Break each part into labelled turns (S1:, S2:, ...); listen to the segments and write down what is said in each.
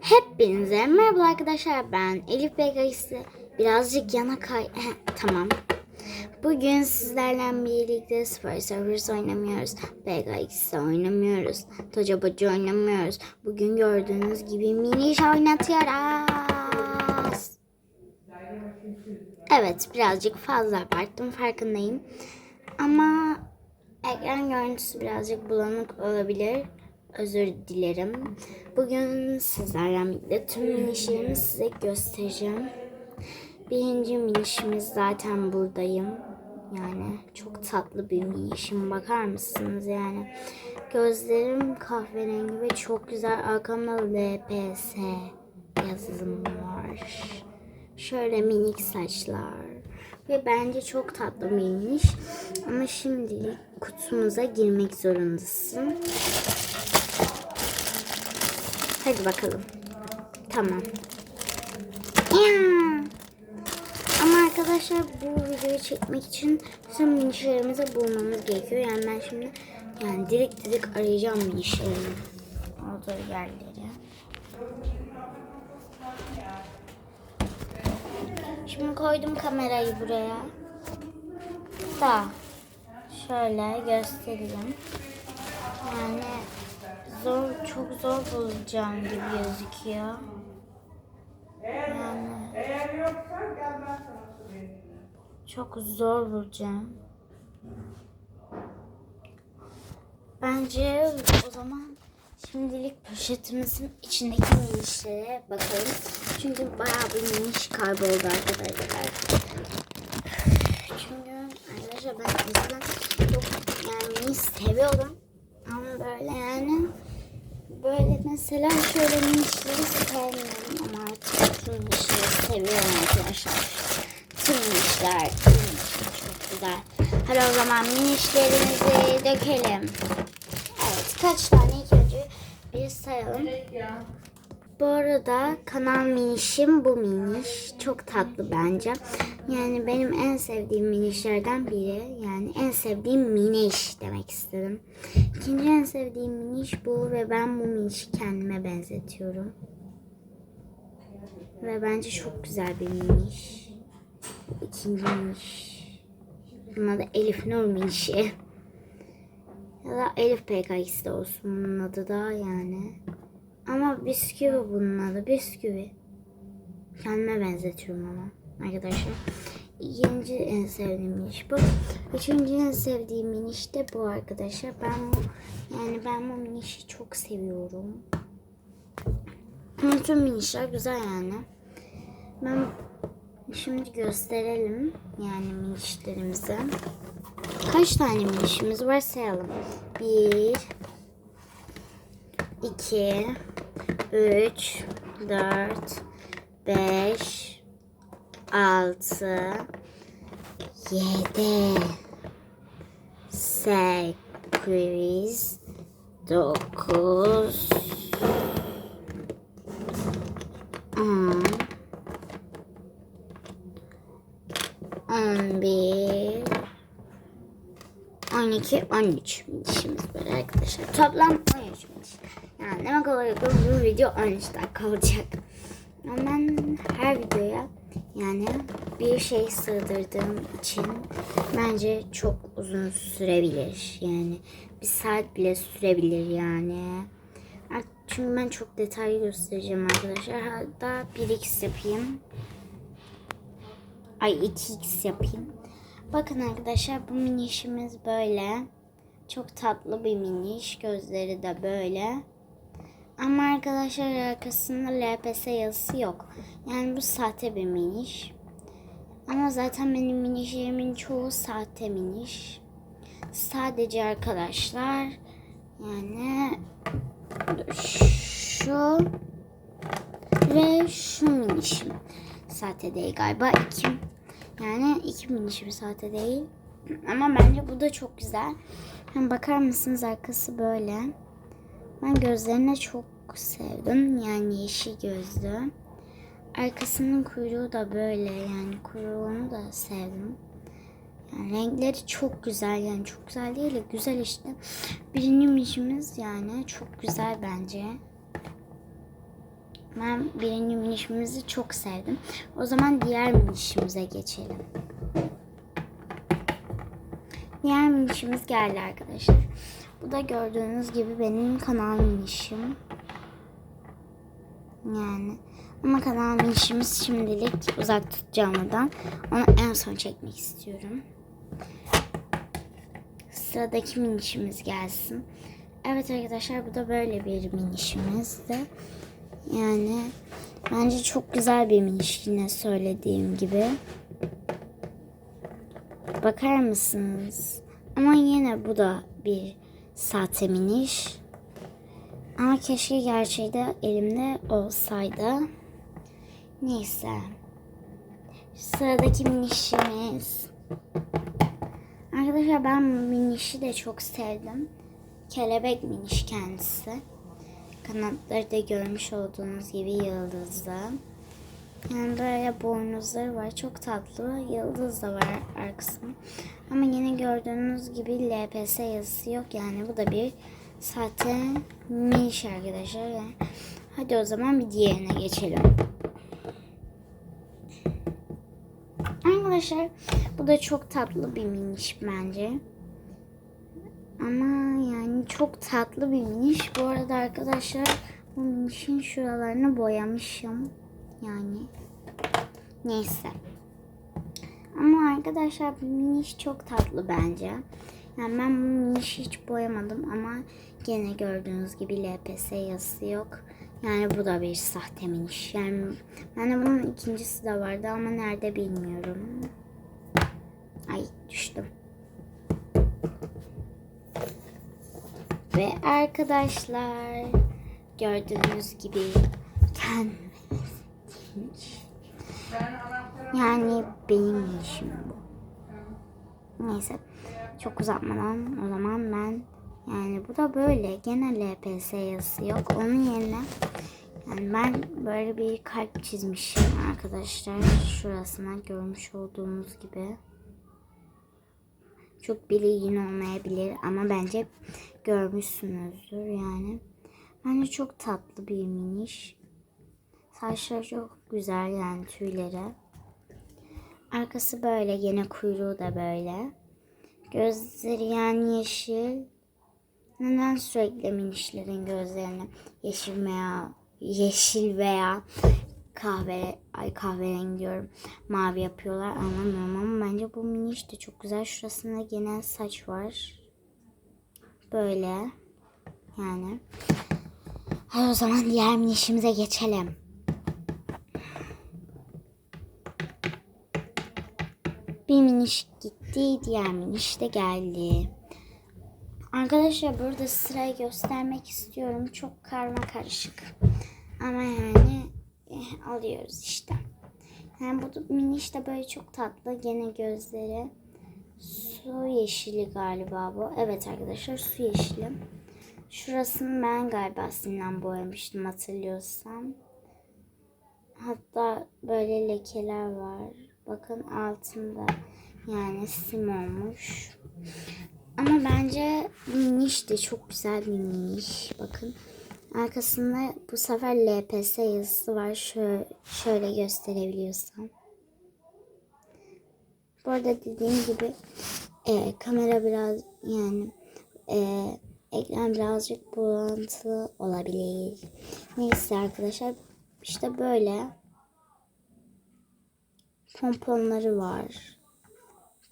S1: Hepinize merhaba arkadaşlar ben Elif Begayisi birazcık yana kay tamam. Bugün sizlerle birlikte Super Servers oynamıyoruz. Begayisi oynamıyoruz. Toca Boca oynamıyoruz. Bugün gördüğünüz gibi miniş oynatıyoruz. Evet birazcık fazla abarttım farkındayım. Ama ekran görüntüsü birazcık bulanık olabilir özür dilerim. Bugün sizlerle birlikte tüm minişlerimi size göstereceğim. Birinci minişimiz zaten buradayım. Yani çok tatlı bir minişim. Bakar mısınız yani? Gözlerim kahverengi ve çok güzel. Arkamda LPS yazım var. Şöyle minik saçlar. Ve bence çok tatlı bir miniş. Ama şimdilik kutumuza girmek zorundasın. Hadi bakalım. Tamam. Ama arkadaşlar bu videoyu çekmek için tüm minişlerimizi bulmamız gerekiyor. Yani ben şimdi yani direkt direkt arayacağım minişlerimi. Olduğu yerleri. Şimdi koydum kamerayı buraya. Da şöyle göstereyim. Yani zor çok zor bulacağım gibi gözüküyor. Yani
S2: Eğer yoksa gel ben sana söyleyeyim.
S1: çok zor bulacağım. Bence o zaman şimdilik poşetimizin içindeki minişlere bakalım. Çünkü bayağı bir miniş kayboldu arkadaşlar. Çünkü arkadaşlar ben eskiden çok yani miniş seviyordum. Ama böyle yani böyle mesela şöyle minişleri sevmiyorum ama artık tüm minişleri seviyorum arkadaşlar. Tüm minişler, tüm minişler çok güzel. Hadi o zaman minişlerimizi dökelim. Evet kaç tane ilk bir sayalım. Bu arada kanal minişim bu miniş. Çok tatlı bence. Yani benim en sevdiğim minişlerden biri. Yani en sevdiğim miniş demek istedim. İkinci en sevdiğim miniş bu ve ben bu minişi kendime benzetiyorum. Ve bence çok güzel bir miniş. İkinci miniş. Bunun adı Elif Nur minişi. Ya da Elif PKX'de olsun bunun adı da yani. Ama bisküvi bunun adı. Bisküvi. Kendime benzetiyorum ama arkadaşlar. İkinci en sevdiğim miniş bu. Üçüncü en sevdiğim miniş de bu arkadaşlar. Ben bu yani ben bu minişi çok seviyorum. Tüm minişler güzel yani. Ben şimdi gösterelim yani minişlerimizi. Kaç tane minişimiz var sayalım. Bir, 2 3 4 5 6 7 8 9 10 11 12, 13 minişimiz var arkadaşlar. Toplam 13 miniş. Yani demek oluyor bu video 13 dakika olacak. Ama her videoya yani bir şey sığdırdığım için bence çok uzun sürebilir. Yani bir saat bile sürebilir yani. Çünkü ben çok detaylı göstereceğim arkadaşlar. Hatta 1x yapayım. Ay 2x yapayım. Bakın arkadaşlar bu minişimiz böyle. Çok tatlı bir miniş. Gözleri de böyle. Ama arkadaşlar arkasında LPS yazısı yok. Yani bu sahte bir miniş. Ama zaten benim minişlerimin çoğu sahte miniş. Sadece arkadaşlar yani şu ve şu minişim. Sahte değil galiba. iki yani iki minişim sahte değil. Ama bence bu da çok güzel. Hem bakar mısınız arkası böyle. Ben gözlerine çok sevdim. Yani yeşil gözlü. Arkasının kuyruğu da böyle. Yani kuyruğunu da sevdim. Yani renkleri çok güzel. Yani çok güzel değil de güzel işte. Birinci minişimiz yani çok güzel bence. Ben birinci minişimizi çok sevdim. O zaman diğer minişimize geçelim. Diğer minişimiz geldi arkadaşlar. Bu da gördüğünüz gibi benim kanal minişim. Yani ama kanal minişimiz şimdilik uzak tutacağım ondan. Onu en son çekmek istiyorum. Sıradaki minişimiz gelsin. Evet arkadaşlar bu da böyle bir minişimizdi. Yani bence çok güzel bir miniş yine söylediğim gibi. Bakar mısınız? Ama yine bu da bir sahte miniş. Ama keşke gerçeği de elimde olsaydı. Neyse. Sıradaki minişimiz. Arkadaşlar ben minişi de çok sevdim. Kelebek miniş kendisi. Kanatları da görmüş olduğunuz gibi yıldızlı. Yani böyle boynuzları var. Çok tatlı. Yıldız da var arkasında. Ama yine gördüğünüz gibi LPS yazısı yok. Yani bu da bir sahte miniş arkadaşlar. Hadi o zaman bir diğerine geçelim. Arkadaşlar bu da çok tatlı bir miniş bence. Ama yani çok tatlı bir miniş. Bu arada arkadaşlar bu minişin şuralarını boyamışım. Yani neyse. Ama arkadaşlar bu miniş çok tatlı bence. Yani ben bu minişi hiç boyamadım ama gene gördüğünüz gibi LPS yazısı yok. Yani bu da bir sahte miniş. Yani ben de bunun ikincisi de vardı ama nerede bilmiyorum. Ay düştüm. Ve arkadaşlar gördüğünüz gibi kendimiz yani benim işim bu. Neyse çok uzatmadan o zaman ben yani bu da böyle gene LPS yazısı yok. Onun yerine yani ben böyle bir kalp çizmişim arkadaşlar şurasına görmüş olduğunuz gibi. Çok bilgin olmayabilir ama bence görmüşsünüzdür yani. Bence çok tatlı bir miniş. Saçları çok güzel yani tüyleri. Arkası böyle yine kuyruğu da böyle. Gözleri yani yeşil. Neden sürekli minişlerin gözlerini yeşil veya yeşil veya kahve ay kahverengi diyorum mavi yapıyorlar anlamıyorum ama bence bu miniş de çok güzel. Şurasında genel saç var. Böyle yani. Hadi o zaman diğer minişimize geçelim. Bir miniş gitti, diğer miniş de geldi. Arkadaşlar burada sırayı göstermek istiyorum. Çok karma karışık. Ama yani eh, alıyoruz işte. Yani bu miniş de böyle çok tatlı. Gene gözleri su yeşili galiba bu. Evet arkadaşlar su yeşili. Şurasını ben galiba sinden boyamıştım hatırlıyorsam. Hatta böyle lekeler var. Bakın altında yani sim olmuş. Ama bence miniş de çok güzel bir miniş. Bakın arkasında bu sefer LPS yazısı var. Şöyle, şöyle gösterebiliyorsam. Bu arada dediğim gibi e, kamera biraz yani e, ekran birazcık bulantılı olabilir. Neyse arkadaşlar işte böyle pomponları var.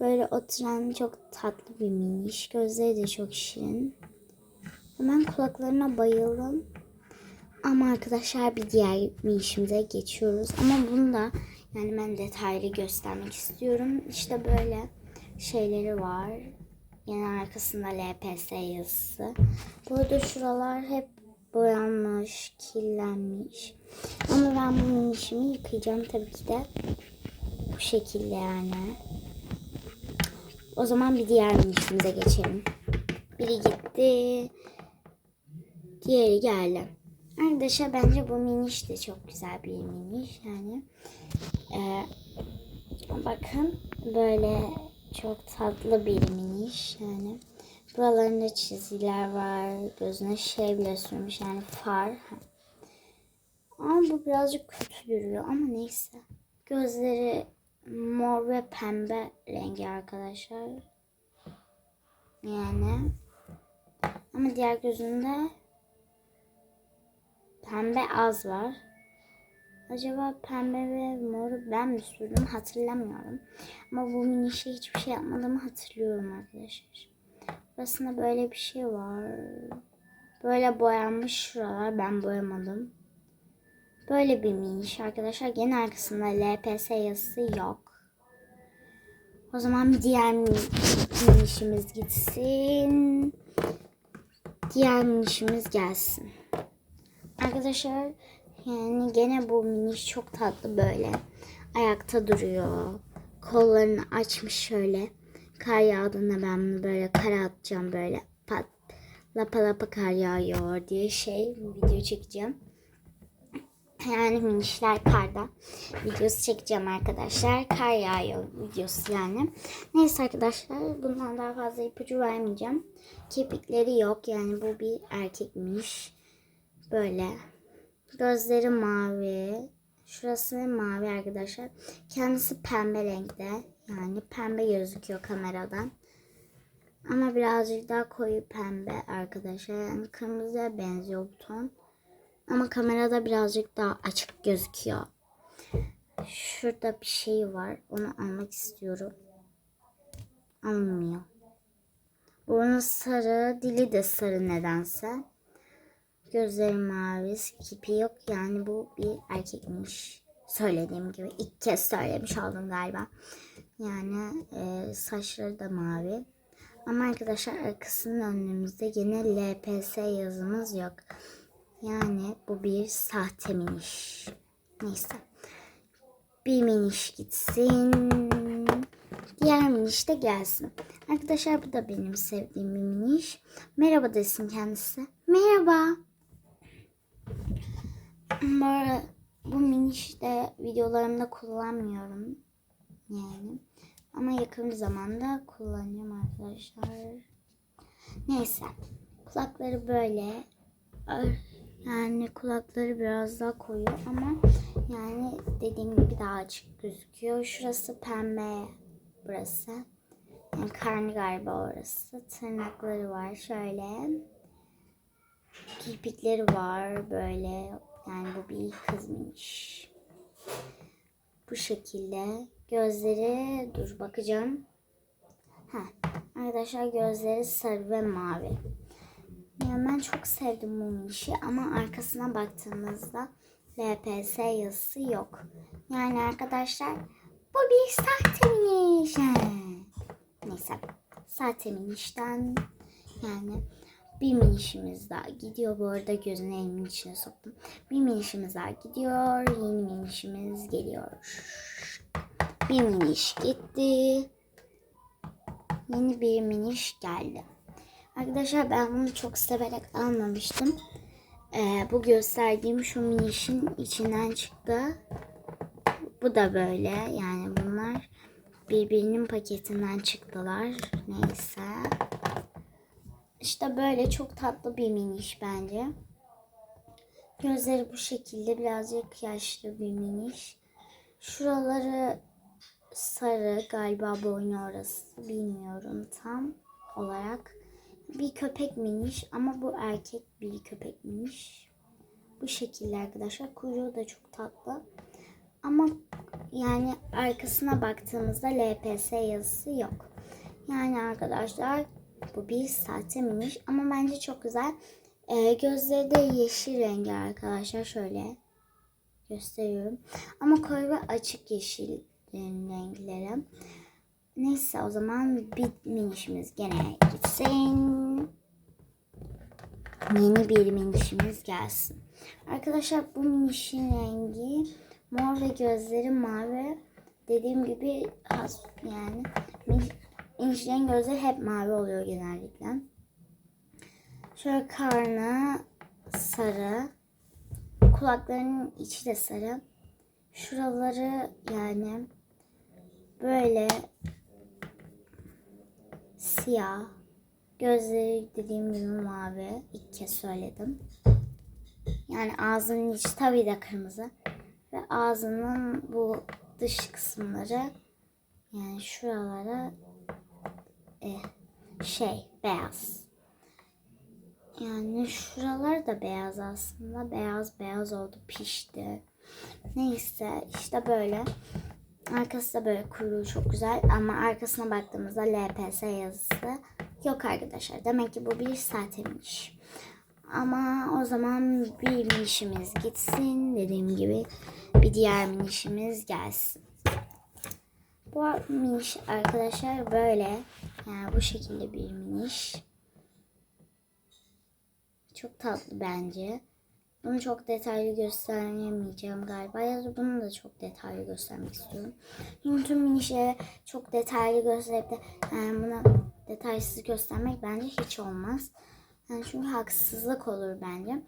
S1: Böyle oturan çok tatlı bir miniş. Gözleri de çok şirin. Hemen kulaklarına bayıldım. Ama arkadaşlar bir diğer minişimize geçiyoruz. Ama bunu da yani ben detaylı göstermek istiyorum. İşte böyle şeyleri var. Yine arkasında LPS yazısı. Burada şuralar hep boyanmış, kirlenmiş. Ama ben bu minişimi yıkayacağım tabii ki de. Bu şekilde yani. O zaman bir diğer minişimize geçelim. Biri gitti. Diğeri geldi. Arkadaşlar bence bu miniş de çok güzel bir miniş. Yani ee, bakın böyle çok tatlı bir miniş. Yani buralarında çizgiler var. Gözüne şey bile sürmüş yani far. Ama bu birazcık kötü duruyor ama neyse. Gözleri mor ve pembe rengi arkadaşlar. Yani. Ama diğer gözünde pembe az var. Acaba pembe ve moru ben mi sürdüm hatırlamıyorum. Ama bu minişe hiçbir şey yapmadığımı hatırlıyorum arkadaşlar. Burasında böyle bir şey var. Böyle boyanmış şuralar ben boyamadım. Böyle bir miniş arkadaşlar. Gene arkasında LPS yazısı yok. O zaman bir diğer mini- minişimiz gitsin. Diğer minişimiz gelsin. Arkadaşlar yani gene bu miniş çok tatlı böyle. Ayakta duruyor. Kollarını açmış şöyle. Kar yağdığında ben bunu böyle kara atacağım böyle. Pat, lapa lapa kar yağıyor diye şey video çekeceğim. Yani minişler karda videosu çekeceğim arkadaşlar. Kar yağıyor videosu yani. Neyse arkadaşlar bundan daha fazla ipucu vermeyeceğim. Kirpikleri yok yani bu bir erkekmiş. Böyle. Gözleri mavi. Şurası mavi arkadaşlar. Kendisi pembe renkte. Yani pembe gözüküyor kameradan. Ama birazcık daha koyu pembe arkadaşlar. Yani kırmızıya benziyor bu ton. Ama kamerada birazcık daha açık gözüküyor. Şurada bir şey var. Onu almak istiyorum. Almıyor. Burnu sarı, dili de sarı nedense. Gözleri mavi, kipi yok. Yani bu bir erkekmiş. Söylediğim gibi ilk kez söylemiş oldum galiba. Yani e, saçları da mavi. Ama arkadaşlar arkasının önümüzde yine LPS yazımız yok. Yani bu bir sahte miniş. Neyse. Bir miniş gitsin. Diğer miniş de gelsin. Arkadaşlar bu da benim sevdiğim bir miniş. Merhaba desin kendisi. Merhaba. Bu, ara- bu miniş de videolarımda kullanmıyorum. Yani. Ama yakın zamanda kullanacağım arkadaşlar. Neyse. Kulakları böyle. Ar- Yani kulakları biraz daha koyu ama yani dediğim gibi daha açık gözüküyor. Şurası pembe burası. Yani karnı galiba orası. Tırnakları var şöyle. Kirpikleri var böyle. Yani bu bir kızmış. Bu şekilde. Gözleri dur bakacağım. Heh. Arkadaşlar gözleri sarı ve mavi. Yani ben çok sevdim bu minişi ama arkasına baktığımızda LPS yazısı yok. Yani arkadaşlar bu bir sahte miniş. He. Neyse sahte minişten yani bir minişimiz daha gidiyor. Bu arada gözünü elimin içine soktum. Bir minişimiz daha gidiyor. Yeni minişimiz geliyor. Bir miniş gitti. Yeni bir miniş geldi. Arkadaşlar ben bunu çok severek almamıştım. Ee, bu gösterdiğim şu minişin içinden çıktı. Bu da böyle. Yani bunlar birbirinin paketinden çıktılar. Neyse. İşte böyle çok tatlı bir miniş bence. Gözleri bu şekilde birazcık yaşlı bir miniş. Şuraları sarı galiba boynu orası bilmiyorum tam olarak. Bir köpek miniş ama bu erkek bir köpek miniş. Bu şekilde arkadaşlar. Kuyruğu da çok tatlı. Ama yani arkasına baktığımızda LPS yazısı yok. Yani arkadaşlar bu bir sahte miniş ama bence çok güzel. Ee, gözleri de yeşil rengi arkadaşlar. Şöyle gösteriyorum. Ama koyu açık yeşil renkleri. Neyse o zaman bir minişimiz gene gitsin. Yeni bir minişimiz gelsin. Arkadaşlar bu minişin rengi mor ve gözleri mavi. Dediğim gibi has, yani min- minişlerin gözleri hep mavi oluyor genellikle. Şöyle karnı sarı. Kulaklarının içi de sarı. Şuraları yani böyle siyah. Gözleri dediğim gibi mavi. İlk kez söyledim. Yani ağzının içi tabii de kırmızı. Ve ağzının bu dış kısımları yani şuralara e, şey beyaz. Yani şuralar da beyaz aslında. Beyaz beyaz oldu pişti. Neyse işte böyle. Arkası da böyle kuyruğu çok güzel ama arkasına baktığımızda LPS yazısı yok arkadaşlar. Demek ki bu bir sahtemiş. Ama o zaman bir minişimiz gitsin. Dediğim gibi bir diğer minişimiz gelsin. Bu miniş arkadaşlar böyle. Yani bu şekilde bir miniş. Çok tatlı bence. Bunu çok detaylı gösteremeyeceğim galiba. Ya da bunu da çok detaylı göstermek istiyorum. Çünkü tüm minişleri çok detaylı gösterip de yani buna detaysız göstermek bence hiç olmaz. Yani çünkü haksızlık olur bence.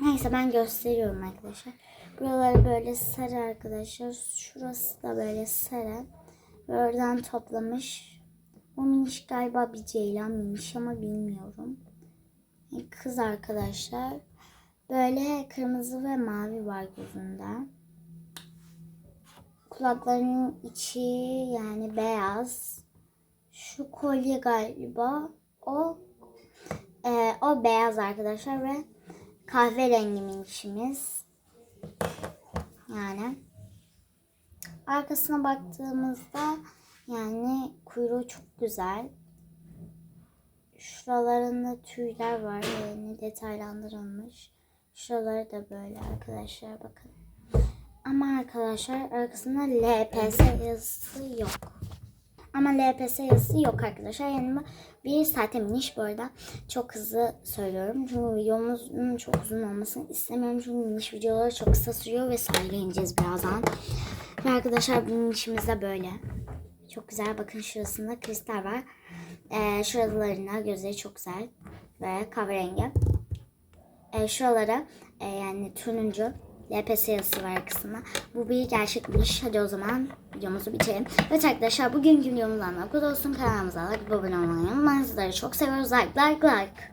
S1: Neyse ben gösteriyorum arkadaşlar. Buraları böyle sarı arkadaşlar. Şurası da böyle sarı. Ve Oradan toplamış. Bu miniş galiba bir ceylan miniş ama bilmiyorum. Kız arkadaşlar. Böyle kırmızı ve mavi var gözünde. Kulaklarının içi yani beyaz. Şu kolye galiba o e, o beyaz arkadaşlar ve kahverengi minişimiz. Yani arkasına baktığımızda yani kuyruğu çok güzel. Şuralarında tüyler var yani detaylandırılmış. Şuraları da böyle arkadaşlar bakın. Ama arkadaşlar arkasında LPS yazısı yok. Ama LPS yazısı yok arkadaşlar. Yani bu bir saate miniş bu arada. Çok hızlı söylüyorum. Çünkü videomuzun çok uzun olmasını istemiyorum. Çünkü miniş videoları çok kısa sürüyor ve sahile ineceğiz birazdan. Ve arkadaşlar minişimiz de böyle. Çok güzel. Bakın şurasında kristal var. Ee, şuralarında gözleri çok güzel. Ve kahverengi. Ee, şuralara e, yani turuncu LPS yazısı var kısmına. Bu bir gerçekmiş. Hadi o zaman videomuzu bitirelim. Evet arkadaşlar bugünkü videomuzdan da bu kadar olsun. Kanalımıza like, abone olmayı unutmayın. Sizleri çok seviyoruz. Like, like, like.